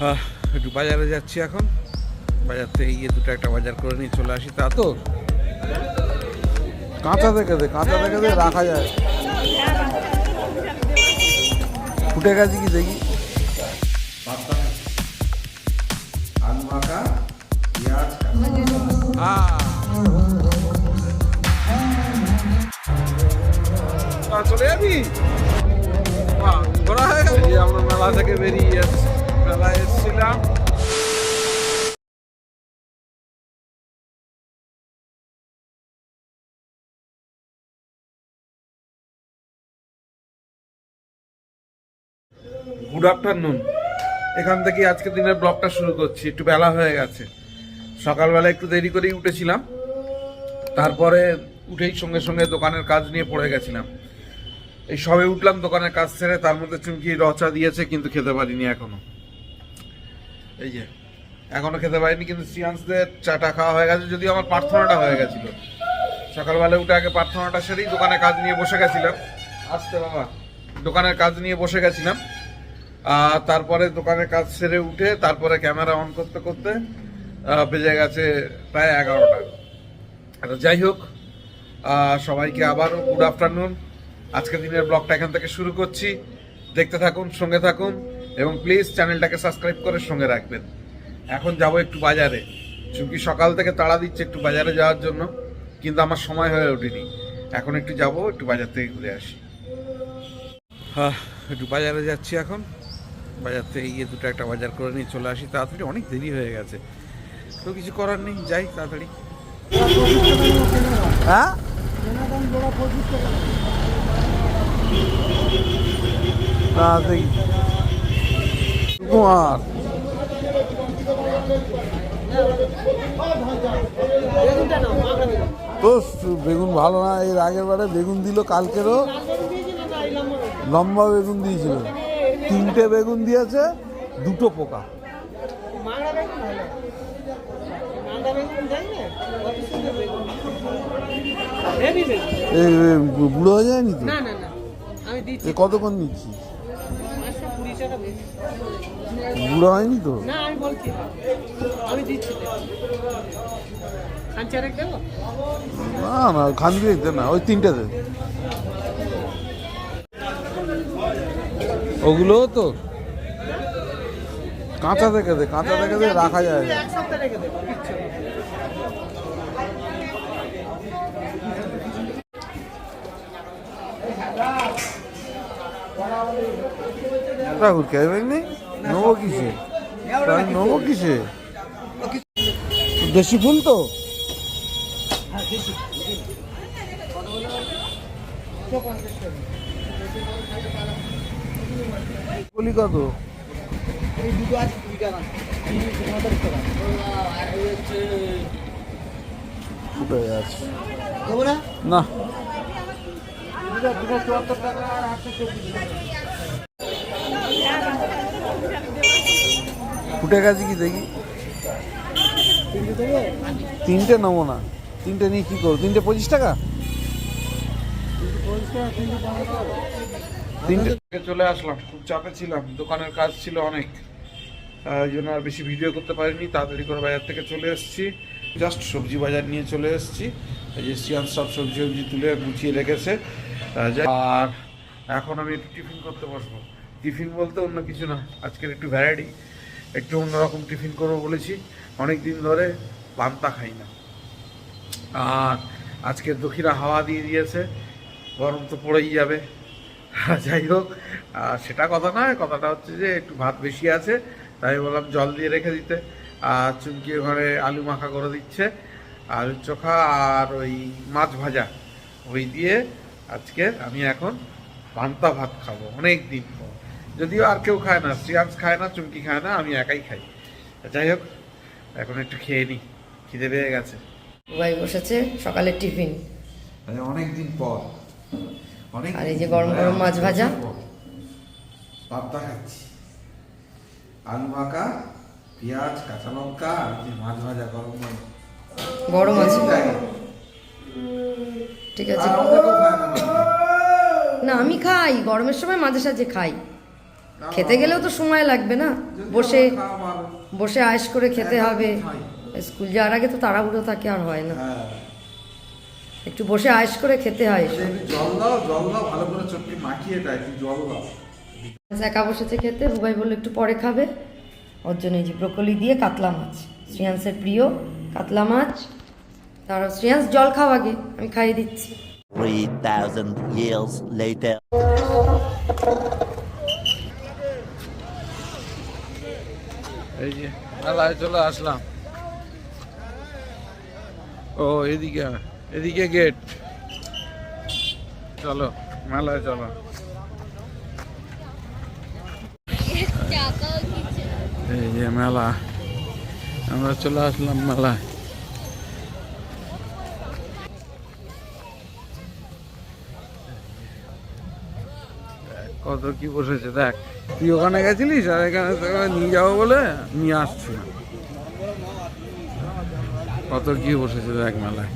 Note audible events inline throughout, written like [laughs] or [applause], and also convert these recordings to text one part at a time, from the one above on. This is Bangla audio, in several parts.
হ্যাঁ একটু বাজারে যাচ্ছি এখন। বাজার থেকে গিয়ে দুটো একটা বাজার করে নিয়ে চলে আসি তা তো। কাঁচা থেকে দে কাঁচা থেকে দে রাখা যায়। ফুটে গেছে কি দেখি? আলু মাখা পেঁয়াজ। চলে যাবি? বাহ, ঘোরা হয়ে গেল। এই যে আমরা মেলা থেকে বেরিয়ে যাচ্ছি। গুড আফটারনুন এখান থেকে আজকে দিনের ব্লগটা শুরু করছি। একটু বেলা হয়ে গেছে। সকালবেলা একটু দেরি করেই উঠেছিলাম। তারপরে উঠেই সঙ্গে সঙ্গে দোকানের কাজ নিয়ে পড়ে গেছিলাম। এই সবে উঠলাম দোকানের কাজ ছেড়ে তার মধ্যে চুমকি, রচা দিয়েছে, কিন্তু খেতে পারিনি এখনও। এই যে এখনও খেতে পারিনি কিন্তু সিয়ান্সদের চাটা খাওয়া হয়ে গেছে যদিও আমার প্রার্থনাটা হয়ে গেছিল। সকালবেলা উঠে আগে প্রার্থনাটা সেরেই দোকানে কাজ নিয়ে বসে গেছিলাম। আসতে বাবা দোকানের কাজ নিয়ে বসে গেছিলাম। তারপরে দোকানের কাজ সেরে উঠে তারপরে ক্যামেরা অন করতে করতে বেজে গেছে প্রায় এগারোটা। আচ্ছা, যাই হোক সবাইকে আবারও গুড আফটারনুন আজকের দিনের ব্লগটা এখান থেকে শুরু করছি। দেখতে থাকুন সঙ্গে থাকুন। এবং প্লিজ চ্যানেলটাকে সাবস্ক্রাইব করে সঙ্গে রাখবেন। এখন যাব একটু বাজারে। চুমকি সকাল থেকে তাড়া দিচ্ছে একটু বাজারে যাওয়ার জন্য কিন্তু আমার সময় হয়ে ওঠেনি। এখন একটু যাব একটু বাজার থেকে ঘুরে আসি। হ্যাঁ একটু বাজারে যাচ্ছি এখন। বাজার থেকে গিয়ে দুটো একটা বাজার করে নিয়ে চলে আসি। তাড়াতাড়ি অনেক দেরি হয়ে গেছে। তো কিছু করার নেই যাই তাড়াতাড়ি। হ্যাঁ? তাড়াতাড়ি। কুমার তো বেগুন ভালো না এর আগের বারে বেগুন দিল কালকেরও লম্বা বেগুন দিয়েছিল। তিনটে বেগুন দিয়েছে দুটো পোকা। বুড়ো হয়ে যায়নি তো? কতক্ষণ নিচ্ছি বুড়ো হয়নি তো? না আমি বলছি আমি দিচ্ছি। দেবো? না না খান দিয়ে না ওই ওগুলো তো? কাঁচা থেকে দে কাঁচা থেকে দে রাখা যায়। না। ঠাকুর কেবেন নেই নেব কিসে? নেব কিসে? দেশি ফুল তো? বলি কত? এই দুটো আছে? কুড়ি টাকা পঁয়তাল্লিশ টাকা কোথায় আছে? না। ফুটে গেছে কি দেখি? তিনটে নেব না। তিনটে নিয়ে কি করব? তিনটে পঁচিশ টাকা? তিনটে চলে আসলাম, খুব চাপে ছিলাম, দোকানের কাজ ছিল অনেক। ওই জন্য আর বেশি ভিডিও করতে পারিনি, তাড়াতাড়ি করে বাজার থেকে চলে এসেছি। জাস্ট সবজি বাজার নিয়ে চলে এসেছি। এই যে সিয়ান সব সবজি সবজি তুলে গুছিয়ে রেখেছে। আর এখন আমি একটু টিফিন করতে বসবো। টিফিন বলতে অন্য কিছু না, আজকের একটু ভ্যারাইটি একটু অন্যরকম টিফিন করব বলেছি। অনেক দিন ধরে পান্তা খাই না। আর আজকে দক্ষিণা হাওয়া দিয়ে দিয়েছে, গরম তো পড়েই যাবে। [laughs] যাই হোক সেটা কথা নয়, কথাটা হচ্ছে যে একটু ভাত বেশি আছে, তাই বললাম জল দিয়ে রেখে দিতে। আর চুমকি ঘরে আলু মাখা করে দিচ্ছে, আলুর চোখা আর ওই মাছ ভাজা, ওই দিয়ে আজকে আমি এখন পান্তা ভাত খাব অনেক দিন পর। যদিও আর কেউ খায় না শ্রিয়াংশ খায় না চুমকি খায় না আমি একাই খাই। যাই হোক এখন একটু খেয়ে নিই খিদে পেয়ে গেছে। ভাই বসেছে সকালের টিফিন। অনেক দিন পর অনেক আর এই যে গরম গরম মাছ ভাজা। পাত্তা খাচ্ছি। আলু মাখা পেঁয়াজ কাঁচা লঙ্কা আর যে মাছ ভাজা গরম গরম। গরম আছে। ঠিক আছে। আমি খাই গরমের সময় মাঝে সাঝে খাই। খেতে গেলেও তো সময় লাগবে না। বসে বসে আয়েস করে খেতে হবে। স্কুল যাওয়ার আগে তো তাড়াহুড়ো থাকে আর হয় না। হ্যাঁ। একটু বসে আয়েস করে খেতে হয়। এই জল দাও জল দাও ভালো করে চটকি মাখিয়ে দেয় জল দাও। একা বসেছে খেতে বুবাই বলল একটু পরে খাবে। ওর জন্য এই যে ব্রোকলি দিয়ে কাতলা মাছ। শ্রেয়াংসের প্রিয় কাতলা মাছ। তার শ্রেয়াংস জল খাও আগে আমি খাইয়ে দিচ্ছি। 3,000 years later. এই যে মেলায় চলে আসলাম। ও এদিকে এদিকে গেট চলো মেলায় চলো। এই যে মেলা আমরা চলে আসলাম মেলায়। কত কি বসেছে, দেখ। তুই ওখানে গেছিলিস আর এখানে নিয়ে যাব বলে নিয়ে আসছি। কত কি বসেছে, দেখ মেলায়।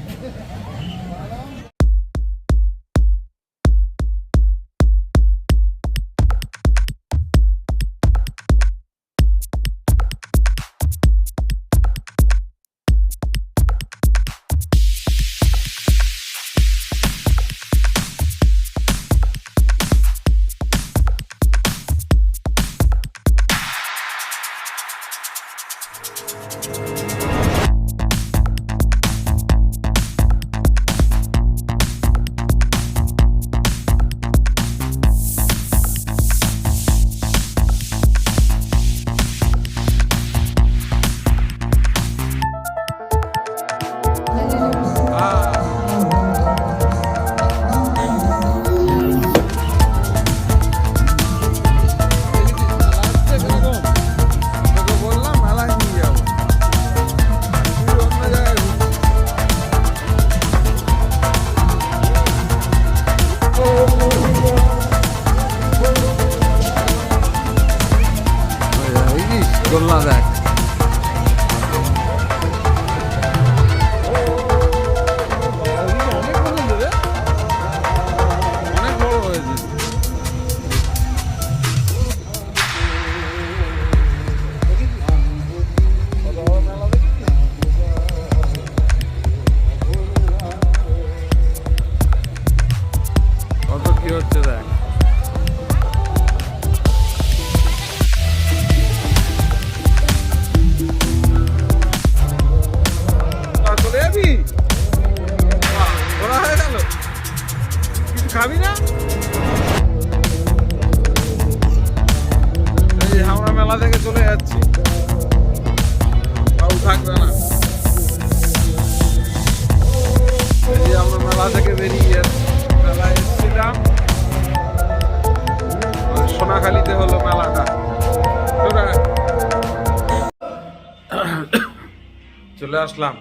আসলাম।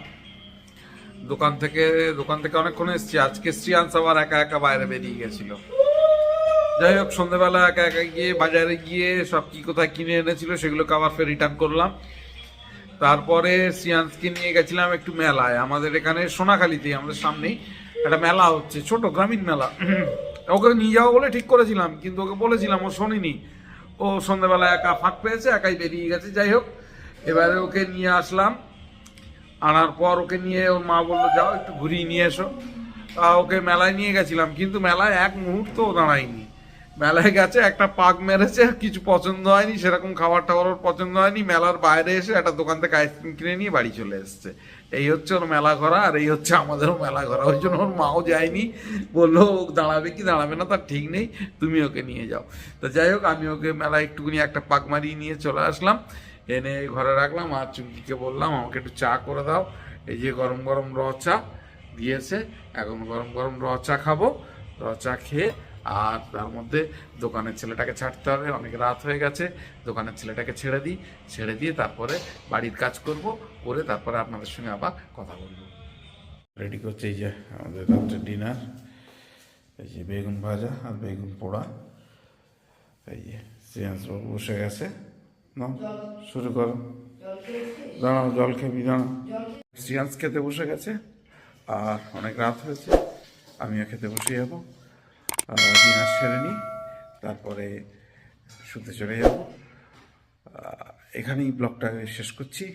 দোকান থেকে দোকান থেকে অনেকক্ষণ এসেছি। আজকে শ্রিয়াংশ আবার একা একা বাইরে বেরিয়ে গেছিল। যাই হোক সন্ধ্যেবেলা একা একা গিয়ে বাজারে গিয়ে সব কি কোথায় কিনে এনেছিল সেগুলোকে আবার ফের রিটার্ন করলাম। তারপরে সিয়ান্সকে নিয়ে গেছিলাম একটু মেলায়। আমাদের এখানে সোনাখালিতে আমাদের সামনেই একটা মেলা হচ্ছে, ছোট গ্রামীণ মেলা। ওকে নিয়ে যাব বলে ঠিক করেছিলাম, কিন্তু ওকে বলেছিলাম, ও শোনেনি। ও সন্ধ্যেবেলা একা ফাঁক পেয়েছে, একাই বেরিয়ে গেছে। যাই হোক, এবারে ওকে নিয়ে আসলাম। আনার পর ওকে নিয়ে ওর মা বলল, যাও, একটু ঘুরিয়ে নিয়ে এসো। তা ওকে মেলায় নিয়ে গেছিলাম, কিন্তু মেলায় এক মুহূর্ত দাঁড়ায়নি। মেলায় গেছে, একটা পাক মেরেছে, কিছু পছন্দ হয়নি, সেরকম খাবার টাবার ওর পছন্দ হয়নি। মেলার বাইরে এসে একটা দোকান থেকে আইসক্রিম কিনে নিয়ে বাড়ি চলে এসছে। এই হচ্ছে ওর মেলা ঘোরা, আর এই হচ্ছে আমাদেরও মেলা ঘোরা। ওই জন্য ওর মাও যায়নি। বলল, ও দাঁড়াবে কি? দাঁড়াবে না, তার ঠিক নেই। তুমি ওকে নিয়ে যাও। তো যাই হোক, আমি ওকে মেলায় একটুখানি একটা পাক মারিয়ে নিয়ে চলে আসলাম। এনে ঘরে রাখলাম, আর চুমকিকে বললাম, আমাকে একটু চা করে দাও। এই যে গরম গরম র চা দিয়েছে, এখন গরম গরম র চা খাব। র চা খেয়ে, আর তার মধ্যে দোকানের ছেলেটাকে ছাড়তে হবে, অনেক রাত হয়ে গেছে। দোকানের ছেলেটাকে ছেড়ে দিই, ছেড়ে দিয়ে তারপরে বাড়ির কাজ করব, করে তারপরে আপনাদের সঙ্গে আবার কথা বলব। রেডি করছে এই যে আমাদের রাত্রে ডিনার এই যে বেগুন ভাজা আর বেগুন পোড়া। এই যে শ্রেয়াংশ বসে গেছে। নাও শুরু করো। দাঁড়াও জল খেবি দাঁড়াও শ্রেয়াংশ খেতে বসে গেছে। আর অনেক রাত হয়েছে। আমিও খেতে বসে যাব। ডিনার সেরে নিই তারপরে শুতে চলে যাব। এখানেই ব্লগটা শেষ করছি।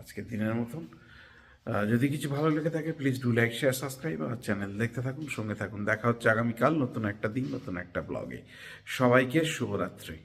আজকের দিনের মতন। যদি কিছু ভালো লেগে থাকে please do like share subscribe আমার চ্যানেল দেখতে থাকুন সঙ্গে থাকুন। দেখা হচ্ছে আগামীকাল নতুন একটা দিন নতুন একটা ব্লগে সবাইকে শুভরাত্রি।